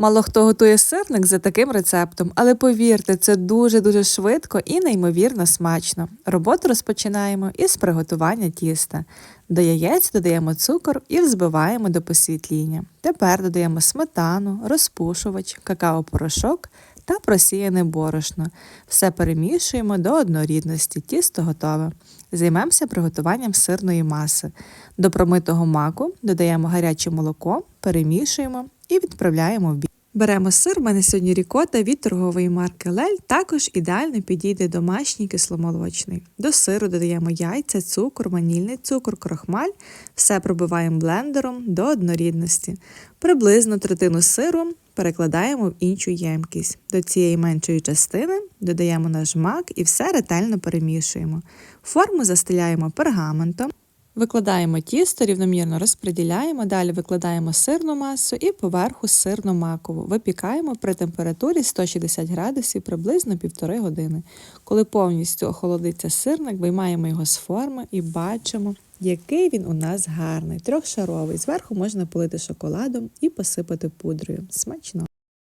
Мало хто готує сирник за таким рецептом, але повірте, це дуже-дуже швидко і неймовірно смачно. Роботу розпочинаємо із приготування тіста. До яєць додаємо цукор і взбиваємо до посвітління. Тепер додаємо сметану, розпушувач, какао-порошок та просіяне борошно. Все перемішуємо до однорідності. Тісто готове. Займемося приготуванням сирної маси. До промитого маку додаємо гаряче молоко, перемішуємо і відправляємо в бій. Беремо сир, в мене сьогодні рікота від торгової марки Лель, також ідеально підійде домашній кисломолочний. До сиру додаємо яйця, цукор, ванільний цукор, крохмаль, все пробиваємо блендером до однорідності. Приблизно третину сиру перекладаємо в іншу ємкість. До цієї меншої частини додаємо наш мак і все ретельно перемішуємо. Форму застеляємо пергаментом. Викладаємо тісто, рівномірно розподіляємо, далі викладаємо сирну масу і поверху сирну макову. Випікаємо при температурі 160 градусів приблизно півтори години. Коли повністю охолодиться сирник, виймаємо його з форми і бачимо, який він у нас гарний, трьохшаровий. Зверху можна полити шоколадом і посипати пудрою. Смачно!